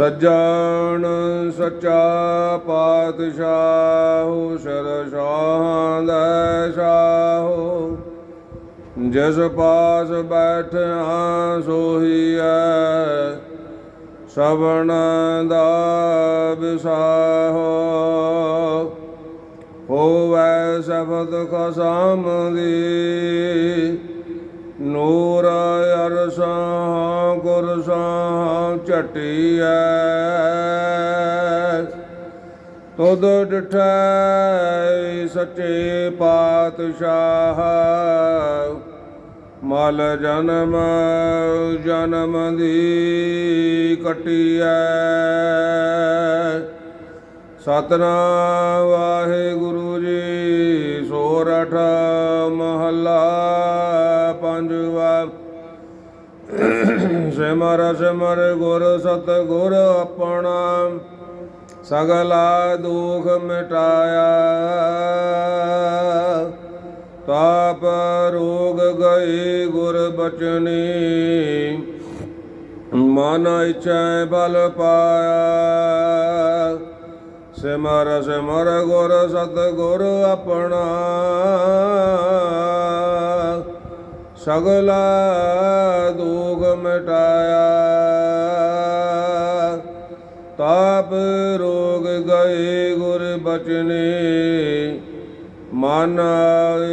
ਸੱਜਣ ਸੱਚਾ ਪਾਤਸ਼ਾਹ, ਸਰਸ਼ਾਂ ਦਾ ਸ਼ਾਹ। ਜਿਸ ਪਾਸ ਬੈਠਿਆ ਸੋਹੀਐ ਸਵਣ ਦਾ ਵਿਸਾਹੋ। ਹੋਵੈ ਸ਼ਬਦ ਖਸਮ ਦੀ ਨੂਰ ਅਰਸਾਂ ਗੁਰਸਾਂ ਝਟੀਐ। ਤੁਧ ਡਿਠੈ ਸੱਚੇ ਪਾਤਸ਼ਾਹ। ਮਲ ਜਨਮ ਜਨਮ ਦੀ ਕਟੀਐ। ਸਤਨਾਮ ਵਾਹਿਗੁਰੂ ਜੀ, ਸੋਰਠ ਮਹੱਲਾ। ਪੰਜਵਾ। ਸਿਮਰ ਸਿਮਰ ਗੁਰ ਸਤ ਗੁਰ ਆਪਣਾ। ਸਗਲਾ ਦੁਖ ਮਿਟਾਇਆ। ਤਾਪ ਰੋਗ ਗਏ ਗੁਰ ਬਚਨੀ। ਮਨ ਇਛੈ ਬਲ ਪਾਇਆ। ਸਿਮਰ ਸਿਮਰ ਗੁਰ ਸਤ ਗੁਰ ਆਪਣਾ। ਸਗਲਾ ਦੁਖ ਮਿਟਾਇਆ। ਤਾਪ ਰੋਗ ਗਏ ਗੁਰ ਬਚਨੇ। ਮਨ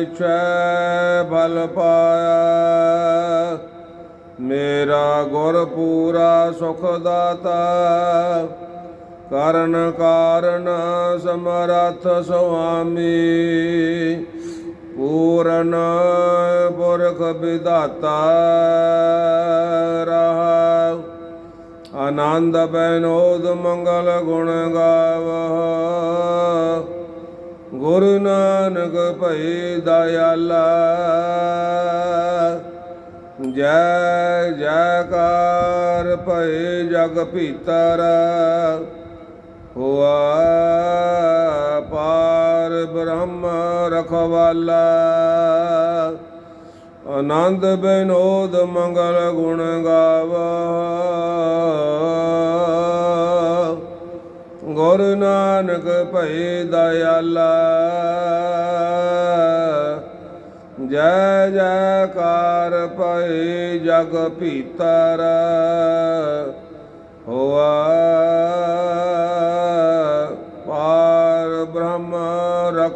ਇਛੈ ਬਲ ਪਾਇਆ। ਮੇਰਾ ਗੁਰ ਪੂਰਾ ਸੁਖ ਦਾਤਾ। ਕਰਨ ਕਾਰਨ ਸਮਰਥ ਸੁਆਮੀ। ਪੂਰਨ ਪੁਰਖ ਵਿਦਾਤਾ ਰਹਾ ਆਨੰਦ ਬੈਨੋਦ ਮੰਗਲ ਗੁਣ ਗਾਵਹ ਗੁਰੂ ਨਾਨਕ ਭਈ ਦਇਆਲਾ। ਜੈ ਜੈਕਾਰ ਭਈ ਜਗ ਭੀਤਰ। ਹੋਆ ਰਖਵਾਲਾ ਆਨੰਦ ਬਿਨੋਦ ਮੰਗਲ ਗੁਣ ਗਾਵਾ। ਗੁਰੂ ਨਾਨਕ ਭਈ ਦਇਆਲਾ। ਜੈ ਜੈਕਾਰ ਭਈ ਜਗ ਭੀਤਰ। ਹੋਆ